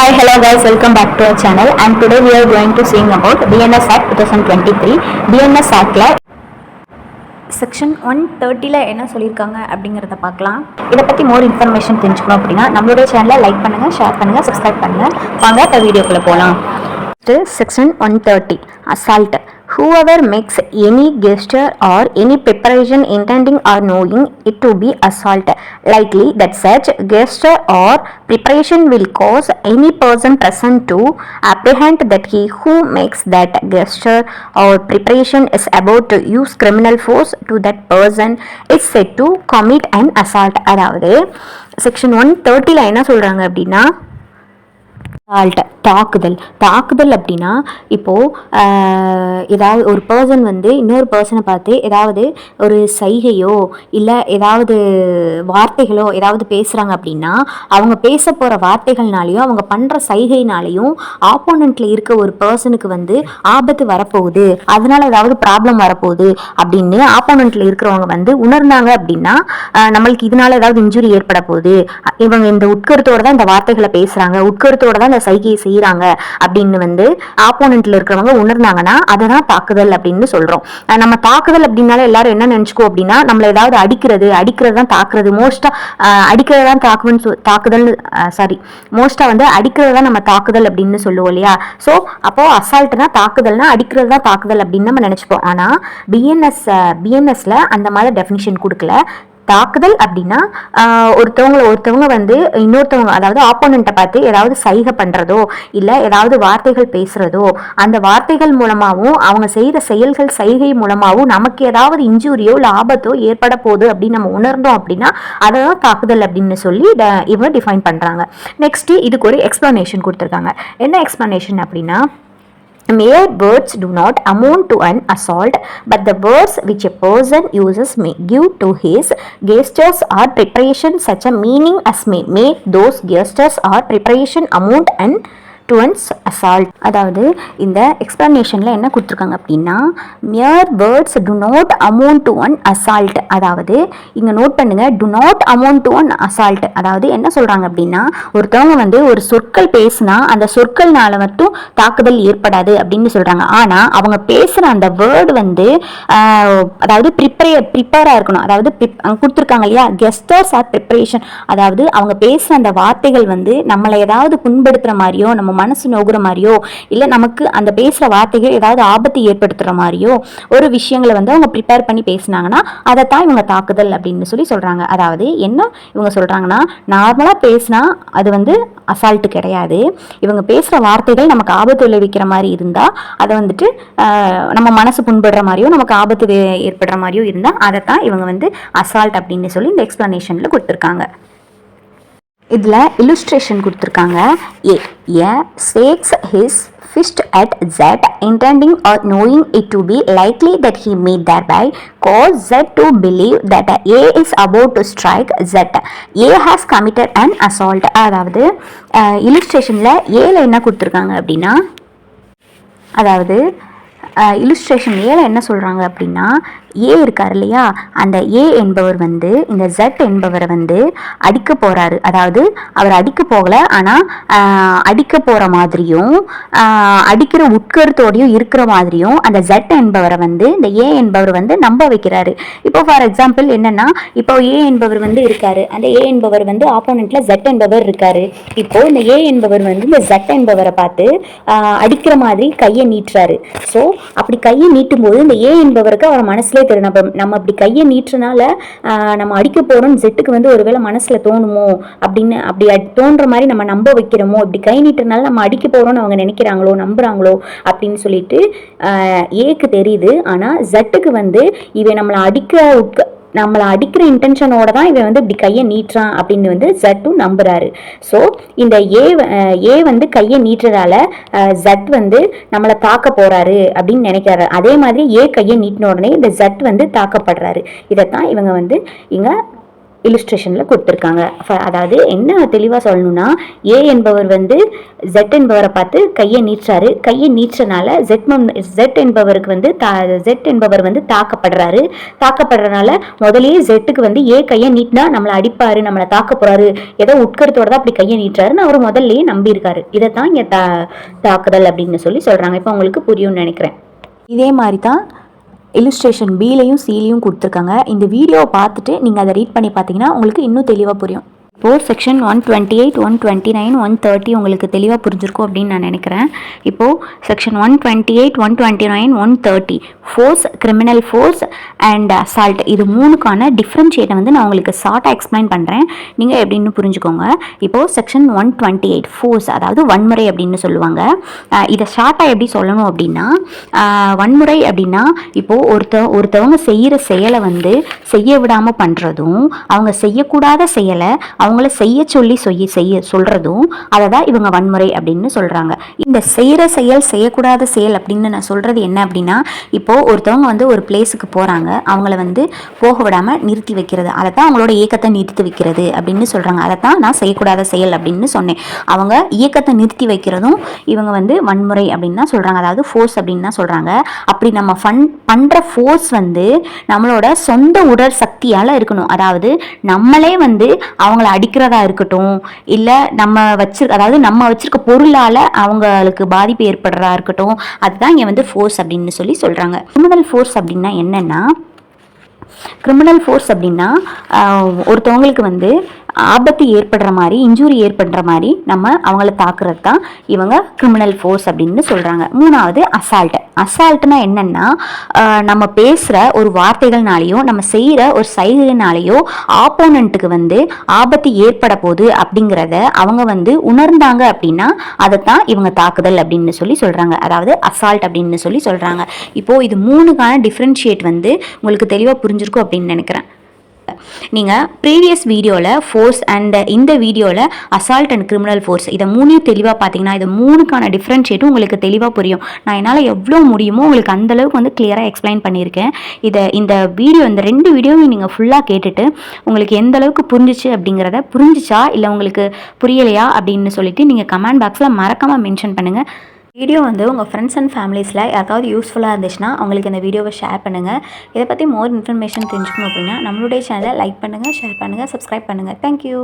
Hi, hello guys, welcome back to our channel and today we are going to sing about BNS Act 2023. BNS Actல section one தேர்ட்டியில் என்ன சொல்லியிருக்காங்க அப்படிங்கிறத பார்க்கலாம். இதை பற்றி மோர் இன்ஃபர்மேஷன் தெரிஞ்சுக்கணும் அப்படின்னா நம்மளுடைய சேனலை லைக் பண்ணுங்கள் ஷேர் பண்ணுங்கள் சப்ஸ்கிரைப் பண்ணுங்கள் வாங்க இப்போ வீடியோக்குள்ளே போகலாம் section one thirty assault whoever makes any gesture or any preparation intending or knowing it to be assault likely that such gesture or preparation will cause any person present to apprehend that he who makes that gesture or preparation is about to use criminal force to that person is said to commit an assault அதாவது section one தேர்ட்டியில் என்ன சொல்கிறாங்க அப்படின்னா assault தாக்குதல். தாக்குதல் அப்படின்னா இப்போது ஏதாவது ஒரு பர்சன் வந்து இன்னொரு பர்சனை பார்த்து ஏதாவது ஒரு சைகையோ இல்லை ஏதாவது வார்த்தைகளோ ஏதாவது பேசுகிறாங்க அப்படின்னா அவங்க பேச போகிற வார்த்தைகள்னாலையும் அவங்க பண்ணுற சைகைனாலையும் ஆப்போனண்ட்டில் இருக்க ஒரு பர்சனுக்கு வந்து ஆபத்து வரப்போகுது. அதனால் ஏதாவது ப்ராப்ளம் வரப்போகுது அப்படின்னு ஆப்போனண்ட்டில் இருக்கிறவங்க வந்து உணர்ந்தாங்க அப்படின்னா நம்மளுக்கு இதனால ஏதாவது இன்ஜுரி ஏற்பட போகுது இவங்க இந்த உட்கருத்தோட தான் இந்த வார்த்தைகளை பேசுகிறாங்க உட்கருத்தோடு தான் இந்த சைகையை செய்கிறாங்க அப்படின்னு வந்து ஆப்போனண்ட்ல இருக்கிறவங்க உணர்ந்தாங்கன்னா அதை தான் தாக்குதல் அப்படின்னு சொல்கிறோம் நம்ம தாக்குதல் அப்படின்னாலே எல்லாரும் என்ன நினச்சிக்கோ அப்படின்னா நம்மளை ஏதாவது அடிக்கிறது அடிக்கிறது தான் தாக்குறது. மோஸ்ட்டாக அடிக்கிறது தான் தாக்குவன்னு தாக்குதல் சாரி மோஸ்ட்டாக வந்து அடிக்கிறது தான் நம்ம தாக்குதல் அப்படின்னு சொல்லுவோம் இல்லையா? ஸோ அப்போது அசால்ட்டுனா தாக்குதல்னா அடிக்கிறது தான் தாக்குதல் அப்படின்னு நம்ம நினச்சிப்போம். ஆனால் பிஎன்எஸ் பிஎன்எஸ்ல அந்த மாதிரி டெஃபினிஷன் கொடுக்கல. தாக்குதல் அப்படின்னா ஒருத்தவங்களை ஒருத்தவங்க வந்து இன்னொருத்தவங்க அதாவது ஆப்போனண்ட்டை பார்த்து ஏதாவது சைகை பண்ணுறதோ இல்லை ஏதாவது வார்த்தைகள் பேசுகிறதோ அந்த வார்த்தைகள் மூலமாகவும் அவங்க செய்கிற செயல்கள் சைகை மூலமாகவும் நமக்கு ஏதாவது இன்ஜூரியோ இல்லை ஆபத்தோ ஏற்பட போகுது அப்படின்னு நம்ம உணர்ந்தோம் அப்படின்னா அதை தான் தாக்குதல் அப்படின்னு சொல்லி இவங்க டிஃபைன் பண்ணுறாங்க நெக்ஸ்ட்டு இதுக்கு ஒரு எக்ஸ்ப்ளனேஷன் கொடுத்துருக்காங்க. என்ன எக்ஸ்ப்ளனேஷன் அப்படின்னா Mere words do not amount to an assault, but the words which a person uses may give to his gestures or preparation such a meaning as may make those gestures or preparation amount and to assault அதாவது இந்த எக்ஸ்பிளனேஷனில் என்ன கொடுத்துருக்காங்க அப்படின்னா mere words do not amount to an assault அதாவது இங்கே நோட் பண்ணுங்க do not amount to an assault அதாவது என்ன சொல்கிறாங்க அப்படின்னா ஒருத்தவங்க வந்து ஒரு சொற்கள் பேசினா அந்த சொற்கள்னால மட்டும் தாக்குதல் ஏற்படாது அப்படின்னு சொல்கிறாங்க ஆனால் அவங்க பேசுகிற அந்த வேர்டு வந்து அதாவது ப்ரிப்பரே ப்ரிப்பேராக இருக்கணும். அதாவது கொடுத்துருக்காங்க இல்லையா? கெஸ்டர்ஸ் ஆர் ப்ரிப்பரேஷன் அதாவது அவங்க பேசுகிற அந்த வார்த்தைகள் வந்து நம்மளை ஏதாவது புண்படுத்துகிற மாதிரியோ நம்ம மனசு நோகுற மாதிரியோ இல்லை நமக்கு அந்த பேசுகிற வார்த்தைகள் ஏதாவது ஆபத்து ஏற்படுத்துகிற மாதிரியோ ஒரு விஷயங்களை வந்து அவங்க ப்ரிப்பேர் பண்ணி பேசுனாங்கன்னா அதைத்தான் இவங்க தாக்குதல் அப்படின்னு சொல்லி சொல்கிறாங்க அதாவது என்ன இவங்க சொல்கிறாங்கன்னா நார்மலாக பேசினா அது வந்து அசால்ட்டு கிடையாது. இவங்க பேசுகிற வார்த்தைகள் நமக்கு ஆபத்து விளைவிக்கிற மாதிரி இருந்தால் அதை வந்துட்டு நம்ம மனசு புண்படுற மாதிரியோ நமக்கு ஆபத்து ஏற்படுற மாதிரியோ இருந்தால் அதை தான் இவங்க வந்து அசால்ட் அப்படின்னு சொல்லி இந்த எக்ஸ்ப்ளனேஷனில் கொடுத்துருக்காங்க. இதில் இலுஸ்ட்ரேஷன் கொடுத்துருக்காங்க A a shakes his fist at Z intending or knowing it to be likely that he may thereby cause Z to believe that A is about to strike Z A has committed and assault அதாவது இலுஸ்ட்ரேஷனில் ஏல என்ன கொடுத்துருக்காங்க அப்படின்னா அதாவது illustration ஏல என்ன சொல்கிறாங்க அப்படின்னா ஏ இருக்கார் இல்லையா? அந்த ஏ என்பவர் வந்து இந்த ஜெட் என்பவரை வந்து அடிக்க போகிறாரு அதாவது அவர் அடிக்க போகலை ஆனால் அடிக்க போகிற மாதிரியும் அடிக்கிற உட்கருத்தோடையும் இருக்கிற மாதிரியும் அந்த ஜெட் என்பவரை வந்து இந்த ஏ என்பவர் வந்து நம்ப வைக்கிறாரு. இப்போ ஃபார் எக்ஸாம்பிள் என்னென்னா இப்போ ஏ என்பவர் வந்து இருக்காரு. அந்த ஏ என்பவர் வந்து ஆப்போனண்ட்டில் ஜெட் என்பவர் இருக்காரு. இப்போ இந்த ஏ என்பவர் வந்து இந்த ஜெட் என்பவரை பார்த்து அடிக்கிற மாதிரி கையை நீட்டுறாரு. ஸோ அப்படி கையை நீட்டும் போது இந்த ஏ என்பவருக்கு அவர் மனசில் தெரியும். நம்ம நம்ம அப்படி கையை நீட்டுறனால நம்ம அடிக்க போகிறோம்னு ஜெட்டுக்கு வந்து ஒருவேளை மனசில் தோணுமோ? அப்படின்னு அப்படி தோன்ற மாதிரி நம்ம நம்ப வைக்கிறோமோ? இப்படி கை நீட்டுறனால நம்ம அடிக்க போகிறோம்னு அவங்க நினைக்கிறாங்களோ? நம்புறாங்களோ? அப்படின்னு சொல்லிட்டு ஏக்கு தெரியுது. ஆனால் ஜெட்டுக்கு வந்து இவன் நம்மளை அடிக்க உட்க நம்மளை அடிக்கிற இன்டென்ஷனோட தான் இவன் வந்து இப்படி கையை நீட்டுறான் அப்படின்னு வந்து ஜட்டும் நம்புறாரு. ஸோ இந்த ஏ ஏ வந்து கையை நீட்டுறதால ஜட் வந்து நம்மளை தாக்க போறாரு அப்படின்னு நினைக்கிறாரு. அதே மாதிரி ஏ கையை நீட்டின உடனே இந்த ஜட் வந்து தாக்கப்படுறாரு. இதைத்தான் இவங்க வந்து இங்கே இல்லுஸ்ட்ரேஷனில் கொடுத்துருக்காங்க. ஃப- அதாவது என்ன தெளிவாக சொல்லணும்னா ஏ என்பவர் வந்து ஜெட் என்பவரை பார்த்து கையை நீட்டுறாரு கையை நீச்சனால ஜெட் ஜெட் என்பவருக்கு வந்து தா ஜெட் என்பவர் வந்து தாக்கப்படுறாரு. தாக்கப்படுறதுனால முதலே ஜெட்டுக்கு வந்து ஏ கையை நீட்டினா நம்மளை அடிப்பாரு நம்மளை தாக்க போகிறாரு ஏதோ உட்கருத்தோட தான் அப்படி கையை நீட்டுறாருன்னு அவர் முதல்லயே நம்பியிருக்காரு. இதை தான் இங்கே தா தாக்குதல் அப்படின்னு சொல்லி சொல்கிறாங்க இப்போ உங்களுக்கு புரியும்னு நினைக்கிறேன். இதே மாதிரி தான் இல்லுஸ்ட்ரேஷன் பிலையும் சிலையும் கொடுத்துருக்காங்க. இந்த வீடியோவை பார்த்துட்டு நீங்கள் அதை ரீட் பண்ணி பார்த்தீங்கன்னா உங்களுக்கு இன்னும் தெளிவாக புரியும். இப்போது section one twenty eight one twenty nine one thirty உங்களுக்கு தெளிவாக புரிஞ்சிருக்கும் அப்படின்னு நான் நினைக்கிறேன். இப்போது section one twenty eight one twenty nine one thirty force criminal force and assault இது மூணுக்கான டிஃப்ரென்ஷியேட்டை வந்து நான் உங்களுக்கு ஷார்ட்டாக எக்ஸ்பிளைன் பண்ணுறேன் நீங்கள் எப்படின்னு புரிஞ்சுக்கோங்க. இப்போது section one twenty eight force அதாவது வன்முறை அப்படின்னு சொல்லுவாங்க. இதை ஷார்ட்டாக எப்படி சொல்லணும் அப்படின்னா வன்முறை அப்படின்னா இப்போது ஒருத்த ஒருத்தவங்க செய்கிற செயலை வந்து செய்ய விடாமல் பண்ணுறதும் அவங்க செய்யக்கூடாத செயலை அவங்கள செய்ய சொல்லி செய்ய செய்ய சொல்கிறதும் அதை தான் இவங்க வன்முறை அப்படின்னு சொல்கிறாங்க இந்த செய்கிற செயல் செய்யக்கூடாத செயல் அப்படின்னு நான் சொல்கிறது என்ன அப்படின்னா இப்போது ஒருத்தவங்க வந்து ஒரு பிளேஸுக்கு போகிறாங்க அவங்கள வந்து போக விடாமல் நிறுத்தி வைக்கிறது. அதை தான் அவங்களோட இயக்கத்தை நிறுத்தி வைக்கிறது அப்படின்னு சொல்கிறாங்க அதை தான் நான் செய்யக்கூடாத செயல் அப்படின்னு சொன்னேன். அவங்க இயக்கத்தை நிறுத்தி வைக்கிறதும் இவங்க வந்து வன்முறை அப்படின்னு தான் சொல்கிறாங்க அதாவது ஃபோர்ஸ் அப்படின்னு தான் சொல்கிறாங்க அப்படி நம்ம ஃபன் பண்ணுற ஃபோர்ஸ் வந்து நம்மளோட சொந்த உடல் சக்தியால் இருக்கணும். அதாவது நம்மளே வந்து அவங்கள அடிக்கிறதா இருக்கட்டும் இல்லை நம்ம வச்சு அதாவது நம்ம வச்சிருக்க பொருளால் அவங்களுக்கு பாதிப்பு ஏற்படுறதா இருக்கட்டும் அதுதான் இங்கே வந்து ஃபோர்ஸ் அப்படின்னு சொல்லி சொல்கிறாங்க கிரிமினல் ஃபோர்ஸ் அப்படின்னா என்னென்னா கிரிமினல் ஃபோர்ஸ் அப்படின்னா ஒருத்தவங்களுக்கு வந்து ஆபத்து ஏற்படுற மாதிரி இன்ஜூரி ஏற்படுற மாதிரி நம்ம அவங்கள தாக்குறது தான் இவங்க கிரிமினல் ஃபோர்ஸ் அப்படின்னு சொல்கிறாங்க மூணாவது அசால்ட் அசால்ட்னா என்னென்னா நம்ம பேசுகிற ஒரு வார்த்தைகள்னாலேயோ நம்ம செய்கிற ஒரு செயல்னாலேயோ ஆப்போனண்ட்டுக்கு வந்து ஆபத்து ஏற்பட போகுது அப்படிங்கிறத அவங்க வந்து உணர்ந்தாங்க அப்படின்னா அதை தான் இவங்க தாக்குதல் அப்படின்னு சொல்லி சொல்கிறாங்க அதாவது அசால்ட் அப்படின்னு சொல்லி சொல்கிறாங்க இப்போது இது மூணுக்கான டிஃப்ரென்ஷியேட் வந்து உங்களுக்கு தெளிவாக புரிஞ்சிருக்கும் அப்படின்னு நினைக்கிறேன். நீங்கள் ப்ரீவியஸ் வீடியோவில் ஃபோர்ஸ் அண்ட் இந்த வீடியோவில் அசால்ட் அண்ட் கிரிமினல் ஃபோர்ஸ் இதை மூணையும் தெளிவாக பார்த்தீங்கன்னா இது மூணுக்கான டிஃப்ரென்ஷியேட்டும் உங்களுக்கு தெளிவாக புரியும். நான் என்னால் எவ்வளோ முடியுமோ உங்களுக்கு அந்தளவுக்கு வந்து கிளியராக எக்ஸ்பிளைன் பண்ணியிருக்கேன். இதை இந்த வீடியோ இந்த ரெண்டு வீடியோவும் நீங்கள் ஃபுல்லாக கேட்டுட்டு உங்களுக்கு எந்த அளவுக்கு புரிஞ்சிச்சு அப்படிங்கிறத புரிஞ்சிச்சா இல்லை உங்களுக்கு புரியலையா அப்படின்னு சொல்லிட்டு நீங்கள் கமெண்ட் பாக்ஸில் மறக்காமல் மென்ஷன் பண்ணுங்கள் வீடியோ வந்து உங்கள் ஃப்ரெண்ட்ஸ் அண்ட் ஃபேமிலிஸில் யாருக்காவது யூஸ்ஃபுல்லாக இருந்துச்சுன்னா அவங்களுக்கு இந்த வீடியோவை ஷேர் பண்ணுங்கள் இதை பற்றி மோர் இன்ஃபர்மேஷன் தெரிஞ்சுக்கணும் அப்படின்னா நம்மளுடைய சேனலை லைக் பண்ணுங்கள் ஷேர் பண்ணுங்கள் சப்ஸ்கிரைப் பண்ணுங்கள் தேங்க்யூ